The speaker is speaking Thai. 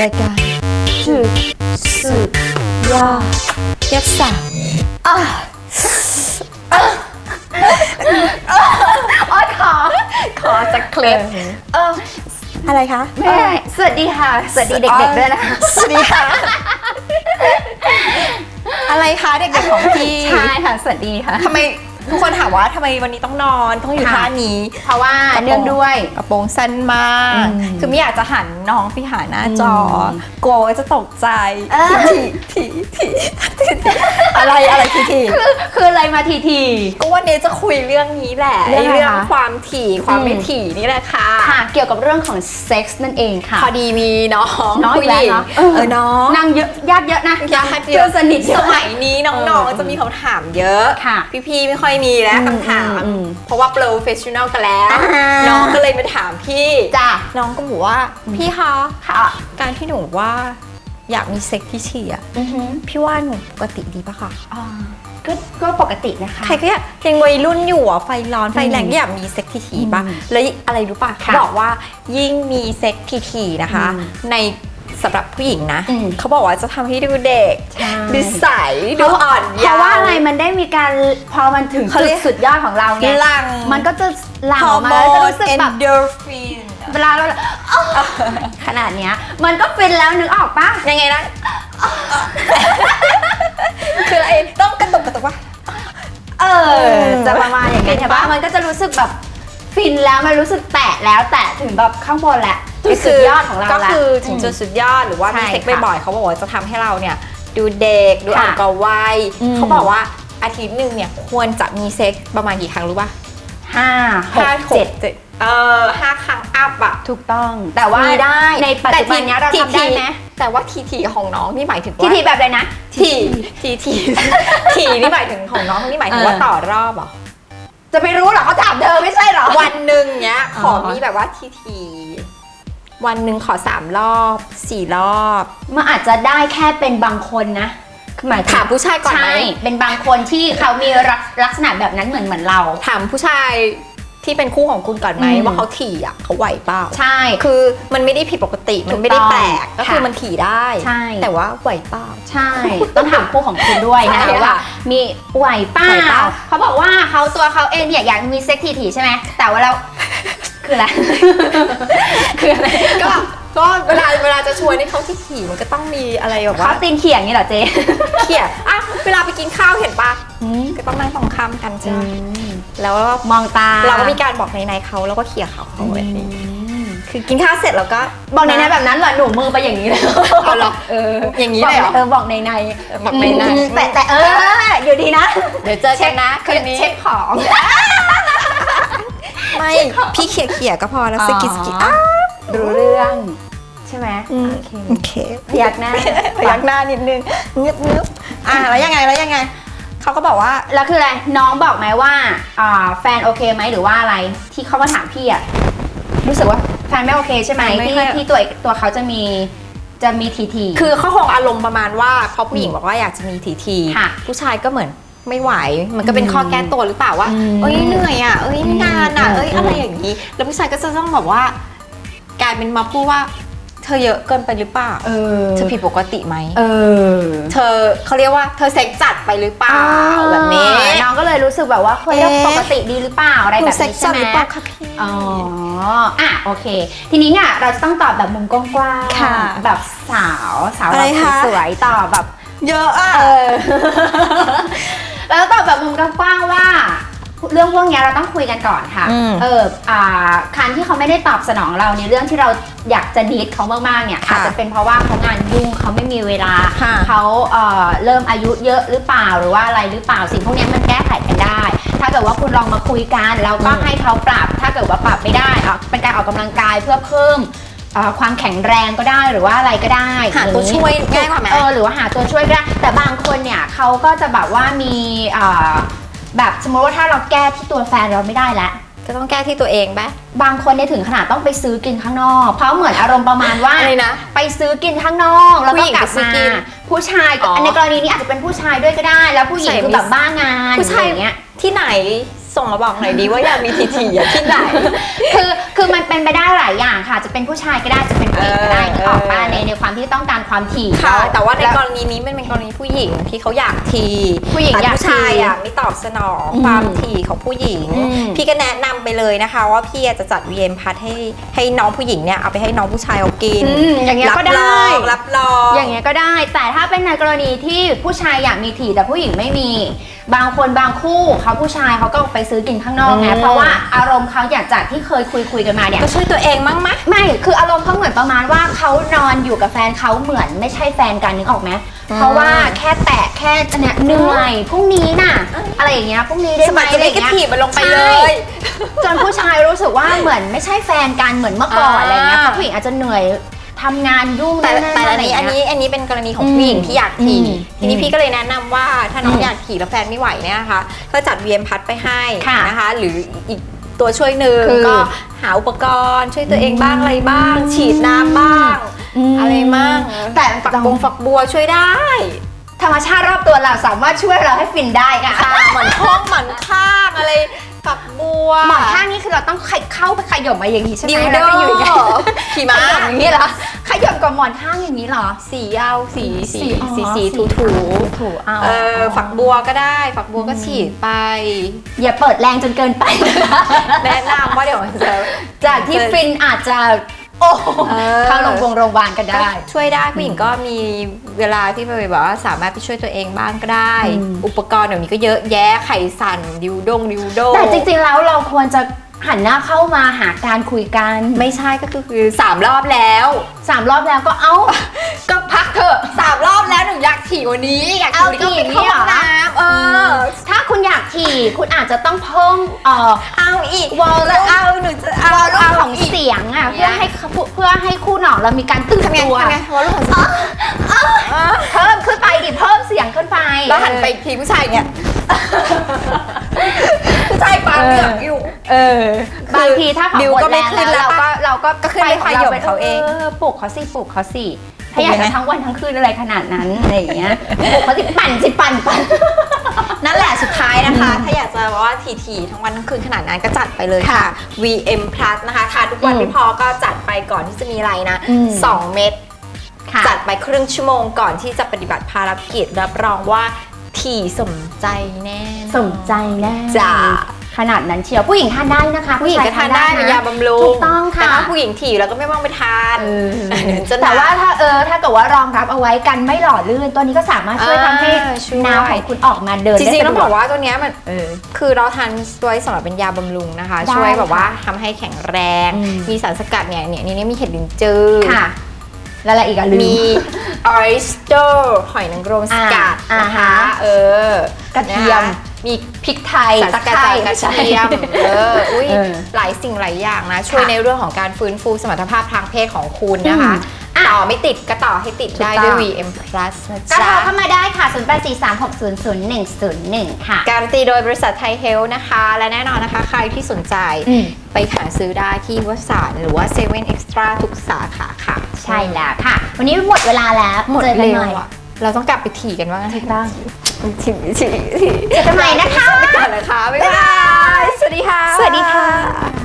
รายการจืดสืบยายักษ์สามอะอ้อยขอ ขอจะเคล็ดเอออะไรคะแม่สวัสดีค่ะ สวัสดีเด็กๆด้วยนะคะ สวัสดีค่ะ อะไรคะเด็กๆของพี่ ใช่ค่ะ สวัสดีค่ะทำไม ทุกคนถามว่าทำไมวันนี้ต้องนอนต้องอยู่ค่ะ ท่านี้ เพราะว่ากระโปรงเนื่องด้วย กระโปรงสั้นมาก อืมคือไม่อยากจะหันน้องพี่หาหน้าจออมกลัวว่าจะตกใจเออทีทีทีทีทีอะไรอะไร ทีที คือคืออะไรมาทีที ก็วันนี้จะคุยเรื่องนี้แหละเรื่องอะไรเรื่องคะความถี่ความไม่อืมถี่นี่แหละค่ะ ค่ะ เกี่ยวกับเรื่องของเซ็กส์นั่นเองค่ะ พอดีมีน้องน้องอีกแล้วผู้หญิเนอะ เออน้องนางเยอะญาติเยอะนะญาติเยเพื่อะอนสนิทเยสอะ มัยนี้น้องเออๆจะมีคำถามเยอะ ค่ะพี่ๆไม่ค่อยมีแล้วอืมคำถามอืมเพราะว่าโปรเฟชชั่นแนลกันแล้ว อ่า น้องก็เลยมาถามพี่ จ้ะ น้องก็บอกว่าพี่คะค่ะ การที่หนูว่า อยากมีเซ็กที่ฉี่อะอือฮึพี่ว่าหนูปกติดีปะคะอ่าก็ก็ปกตินะคะ ใครก็อยากยังวัยรุ่นอยู่อะไฟร้อนไฟแรงอืมก็อยากมีเซ็กที่ถี่ปะอืมแล้วอะไรรู้ปะเขาค่ะบอกว่ายิ่งมีเซ็กที่ถี่นะคะ อืมในสำหรับผู้หญิงนะ อืม เขาบอกว่าจะทำให้ดูเด็กใช่ดูใสดูอ่อนเพเยาราะว์ ว่าอะไรมันได้มีการพอมันถึงเขาจุเรีดยก สุดยอดของเราไงหลังมันก็จะหลั่งฮอออกร์มาโมแล้วจะนรู้สึกเอนแบบโดรฟิน เวลาเราอ้าว ขนาดเนี้ยมันก็ฟินแล้วนึกออกปะยังไงนะ คืออะไรต้องกระตุกกระตุกวะเออ จะประมาณอย่างนั้นใช่ปะมันก็จะรู้สึกแบบฟินแล้วมันรู้สึกแตะแล้วแตะถึงแบบข้างบนแหละไอ้สุดยอดของเราก็ละคือถึงจุดสุดยอดหรือว่าใช่มีเซ็กค่ะบ่อยๆเขาบอกว่าจะทำให้เราเนี่ยดูเด็กดูอ่อนค่ะกว่าวัยอืมเขาบอกว่าอาทิตย์หนึ่งเนี่ยควรจะมีเซ็กประมาณกี่ครั้งรู้ป่ะห้าหกห้าเจ็ด เจ็ดเออห้าครั้งอัพอะ ถูกต้อง แต่ว่ามีได้ในปัจจุบันเนี้ยเราทำได้ไหม แต่ว่าทีทีของน้องนี่หมายถึงทีว่าทีแบบเลยนะ ทีทีทีทีนี่หมายถึงของน้องนี่หมายถึงว่าเออ ต่อรอบเหรอจะไปรู้เหรอเขาถามเธอไม่ใช่เหรอ วันหนึ่งเนี้ยขออ๋อมีแบบว่าทีทีวันหนึ่งขอสามรอบสี่รอบมันอาจจะได้แค่เป็นบางคนนะคือหมายถึงถามผู้ชายก่อนไหมใช่เป็นบางคนที่เขามีลักลักษณะแบบนั้นเหมือนเหมือนเรา ถามผู้ชาย ที่เป็นคู่ของคุณก่อนไหมอืม ว่าเขาถี่อะเขาไหวเปล่าใช่ คือมันไม่ได้ผิดปกติถูมันกไม่ได้ต้องแปลกก็คือค่ะ มันถี่ได้ ใช่ แต่ว่าไหวเปล่า ใช่ ต้องถามคู่ของคุณด้วยนะใช่คะค่ะว่ามีไหวเป้าไหวเปล่า เขาบอกว่าเขาตัวเขาเองเนี่ยอยากมีเซ็กทีๆใช่ไหมแต่ว่าเรา คืออะไร คืออะไรก็ ก็เวลาเวลาจะชวนให้เขาที่ถี่มันก็ต้องมีอะไรแบบเขาว่าตีนเขียงนี่เหรอเจ๊เขี่ยอะเวลาไปกินข้าวเห็นปะอืมก็ต้องนั่งตรงข้ามกันใช่ไหมแล้วมองตาเราก็มีการบอกในในๆเขาแล้วก็เขี่ยเขาเขาแบบนี้คือกินข้าวเสร็จแล้วก็บอกในในแบบนั้นเหรอหนูมือไปอย่างนี้เลยเอาเหรอเอออย่างนี้เลยเหรอเออบอกในในบอกในในอืมแต่แต่เอออยู่ดีนะ เดี๋ยวเจอกันนะคืนนี้เช็คของไม่พี่เขี่ยเขี่ยๆก็พอแล้วอ๋อสกิสกิอ้าวรู้เรื่องใช่ไหม อืมโอเคโอเคพยักหน้า พยักหน้านิดนึงเงืบเงืบอะแล้วยังไงแล้วยังไง เขาก็บอกว่า แล้วคืออะไร น้องบอกไหมว่าอ่าแฟนโอเคไหมหรือว่าอะไรที่เขามาถามพี่อะรู้สึกว่าแฟนไม่โอเคใช่ไหมไม่ที่ค่อย ที่ตัวตัวเขาจะมีจะมีทีที คือเขาคงอารมณ์ประมาณว่าพอผู้หญิงบอกว่าอยากจะมีทีทีค่ะผู้ชายก็เหมือนไม่ไหว มันก็เป็นอืมข้อแก้ตัวหรือเปล่าว่า อืมเอ้ยเหนื่อยอะเอ้ยนานอะอืมเอ้ยอืม อะไรอย่างนี้ แล้วผู้ชายก็จะต้องแบบว่ากลายเป็นมาพูดว่า เธอเยอะเกินไปหรือเปล่าเออเธอผิดปกติไหมเออ เธอเขาเรียกว่าเธอเซ็กจัดไปหรือเปล่าแบบนี้น้องก็เลยรู้สึกแบบว่าเฮ้ยเอ๊ะปกติดีหรือเปล่าอะไรหนูแบบเซ็กนี้จัใช่ดไหมหรือเปล่าคะพี่อ๋ออะโอเค ทีนี้เนี่ยเราจะต้องตอบแบบมุมกว้างๆค่ะแบบสาวสาวอะไรแบบคะสวยๆตอบแบบ เยอะอะเออแล้วตอบแบบมุมกว้างๆว่า เรื่องพวกเนี้ยเราต้องคุยกันก่อนค่ะ อืม เอออ่าคันที่เขาไม่ได้ตอบสนองเราในเรื่องที่เราอยากจะดีดเขามากๆเนี่ยค่ะอาจจะเป็นเพราะว่าเขางานยุ่งเขาไม่มีเวลาค่ะ เขาเอ่อเริ่มอายุเยอะหรือเปล่าหรือว่าอะไรหรือเปล่าสิ่งพวกเนี้ยมันแก้ไขกันได้ ถ้าเกิดว่าคุณลองมาคุยกันแล้วก็อืมให้เขาปรับ ถ้าเกิดว่าปรับไม่ได้อะเป็นการออกกำลังกายเพื่อเพิ่มเอ่อความแข็งแรงก็ได้หรือว่าอะไรก็ได้หาตัวช่วยง่ายกว่าไหม เออ หรือว่าหาตัวช่วยก็ได้แต่บางคนเนี่ยเขาก็จะแบบว่ามีเอ่อ แบบสมมติว่าถ้าเราแก้ที่ตัวแฟนเราไม่ได้แล้ว จะต้องแก้ที่ตัวเองไหมบางคนเนี่ยถึงขนาดต้องไปซื้อกินข้างนอก เพราะเหมือนอารมณ์ประมาณว่าอะไรนะไปซื้อกินข้างนอกแล้วผู้ก็หญิงกลับไปซื้อมากินผู้ชายก็อ๋อในกรณีนี้อาจจะเป็นผู้ชายด้วยก็ได้ แล้วผู้หญิงผู้ชายคือแบบบ้างานผู้ชายอย่างเงี้ย ที่ไหนส่งมาบอกหน่อยดีว่าอยากมีทีทีอะที่ไหน คือคือมันเป็นไปได้หลายอย่างค่ะ จะเป็นผู้ชายก็ได้จะเป็นผู้หญิงก็ได้เออนึกออกป่ะเออในในความที่ต้องการความถี่ค่ะล้แต่ว่าในล้กรณีนี้มันเป็นกรณีผู้หญิงที่เขาอยากทีผู้หญิงแต่อยากผู้ชายทีอะไม่ตอบสนองอืมความถี่ของผู้หญิงอืมพี่ก็แนะนำไปเลยนะคะ ว่าพี่จะจัด VM พัดให้ให้น้องผู้หญิงเนี่ยเอาไปให้น้องผู้ชายเขากินอืมอย่างเงี้ยรับก็ได้รองรับรองอย่างเงี้ยก็ได้ แต่ถ้าเป็นในกรณีที่ผู้ชายอยากมีถี่แต่ผู้หญิงไม่มี บางคนบางคู่เขาผู้ชายเขาก็ไปซื้อกินข้างนอกไงอืมเพราะว่าอารมณ์เขาอยากจากที่เคยคุยคุยกันมาเนี่ยก็ช่วยตัวเองมั้งมะไม่คืออารมณ์เขาเหมือนประมาณว่าเขานอนอยู่กับแฟนเขาเหมือนไม่ใช่แฟนกันนึกออกไหมอืมเพราะว่าแค่แตะแค่เนี่ยเหนื่อยพรุ่งนี้น่ะ อะไรอย่างเงี้ยพรุ่งนี้ได้สไหมมัครอะจะไรอได้ย่างก็เงี้ยถีบมันลงไปเลใช่ยจนผู้ชายรู้สึกว่าเหมือนไม่ใช่แฟนกันเหมือนเมื่อก่อนอ่า อะไรเงี้ยเพราะผู้หญิงอาจจะเหนื่อยทำงานยุ่งแต่นั่นแต่ๆอัอะนไรนี้เงี้อัยนนี้อันนี้เป็นกรณีของอืมผู้หญิงที่อยากขี่อืมทีนี้อืมพี่ก็เลยแนะนำว่าถ้าน้องอืมอยากขี่แล้วแฟนไม่ไหวเนี่ยนะคะก็จัด VM พัดไปให้ค่ะนะคะ หรืออีก ตัวช่วยหนึ่งคือก็หาอุปกรณ์ช่วยตัวเองบ้างอะไรบ้าง ฉีดน้ำบ้างอะไรบ้างแต่ฝักบงฝักบัวช่วยได้ ธรรมชาติรอบตัวเราสามารถช่วยเราให้ฟินได้ค่ะ ค่ะหมอนข้องหมอนข้างอะไร ฝักบัว หมอนข้างนี่คือเราต้องเข้าไปขยมมาอย่างนี้ใช่ไหมดิวแล้โดวไปอยู่อย่างนี้ขี่ขม้ายมอย่างนี้เหรอขยมกับหมอนข้างอย่างนี้เหรอ สีเอาสีสีอ๋อสีสีถูถูถูเอาเออฝักบัวก็ได้ ฝักบัวก็ฉีดไป อย่าเปิดแรงจนเกินไป แนะนำว่าเดี๋ยวมันจะ จากที่ฟินอาจจะโอ้ เออเข้าโรงพยาบาลโรงพยาบาลก็ได้ ช่วยได้ผู้หญิงก็มีเวลาที่ไปแบบว่าสามารถไปช่วยตัวเองบ้างก็ได้อืมอุปกรณ์เดี๋ยวนี้ก็เยอะแยะไข่สั่นดิวดงดิวโดแต่จริงๆแล้วเราควรจะหันหน้าเข้ามาหาการคุยกันไม่ใช่ก็คือคือสามรอบแล้วสามรอบแล้วก็เอ้า ก็พักเถอะสามรอบแล้วหนูอยากขี่วันนี้อยากขี่วันนี้ก็เอาอีไปกเข้าห้องเนี่ยเหรอน้ำเออถ้า คุณอยากขี่ คุณอาจจะต้องเพิ่มเอ่อเอาอีกวอลลุ่มจะเอาหนูจะเอาวอลลุ่มเอาของอีกเสียงอะเนี่เพื่อยให้เขาเพื่อให้คู่หนองเรามีการตื่นทำไงตัวทำไงวอลลุ่มของเสียงเพิ่มขึ้นไปดิเพิ่มเสียงขึ้นไปแล้วหันไปอีกทีผู้ชายเนี่ยผู้ชายปาเหงือกอยู่เออบางทีถ้าเขาดิวหมดก็ไม่แรงขึ้นแล้วแล้วเราก็เราก็ก็ขึ้นไปของขยมเขาเองปลุกเขาสิปลุกเขาสิปลุถ้ากอยากยังไงจะทั้งวันทั้งคืนอะไรขนาดนั้นอะไรอย่างเงี้ยปลุกเขาสิปั่นสิปั่นปั่นากจะว่าทีๆทั้งวันทั้งคืนขนาดนั้นก็จัดไปเลยค่ะ VM Plus นะคะทานทุกวันอืมไม่พอก็จัดไปก่อนที่จะมีอะไรนะอืม2เม็ดค่ะจัดไปครึ่งชั่วโมงก่อนที่จะปฏิบัติภารกิจรับรองว่าถี่สมใจแน่นอนสนใจแน่จ้า ขนาดนั้นเชียวผู้หญิงทานได้นะคะผู้หญิงก็ทานได้เป็นยาบำรุงถูกต้องค่ะแต่ถ้าผู้หญิงถี่แล้วก็ไม่ต้องไปทานเออเดี๋ยวจะแต่ว่าหนักถ้าเออถ้าเกิดว่ารองรับเอาไว้กันไม่หล่อลื่น ตัวนี้ก็สามารถช่วยเออทำให้ช่วยน้ำของคุณออกมาเดินจได้ริงๆสะต้องดบวอกกว่าตัวเนี้ยมันเออคือเราทานไว้สำหรับเป็นยาบำรุงนะคะได้ช่วยแบบว่าค่ะทำให้แข็งแรงอืมมีสารสกัดเนี่ยเนี่ยในนี้มีเห็ดลินจือค่ะแล้วอะไรอีกอะลืมมีออริสเตอร์หอยนางรมสกัดอ่านะคะอ่าฮะเออกระเทียมนค มีพริกไทยสารสกัดจากกระเทียมเอออุ้ยเออหลายสิ่งหลายอย่างนะ ช่วยค่ะในเรื่องของการฟื้นฟูสมรรถภาพทางเพศของคุณนะคะอืมอะต่อไม่ติดก็ต่อให้ติดได้ถูกต้องด้วย VM Plus นะก็จ๊ะโทรเข้ามาได้ค่ะ 0843600101 ค่ะ การันตีโดยบริษัทไทยเฮลนะคะ และแน่นอนนะคะ ใครที่สนใจอืม ไปหาซื้อได้ที่วัสานหรือว่าเซเว่นเอ็กซ์ตร้าทุกสาขาค่ะใช่แล้วค่ะ วันนี้หมดเวลาแล้วหมดเจอกันเร็ใหวม่อะเราต้องกลับไปถี่กันบ้างถูกต้อง ถี่ถี่ถี่เจอกันใหม่นะคะ ไปก่อนนะคะบ๊ายบายสวัสดีค่ะ สวัสดีค่ะ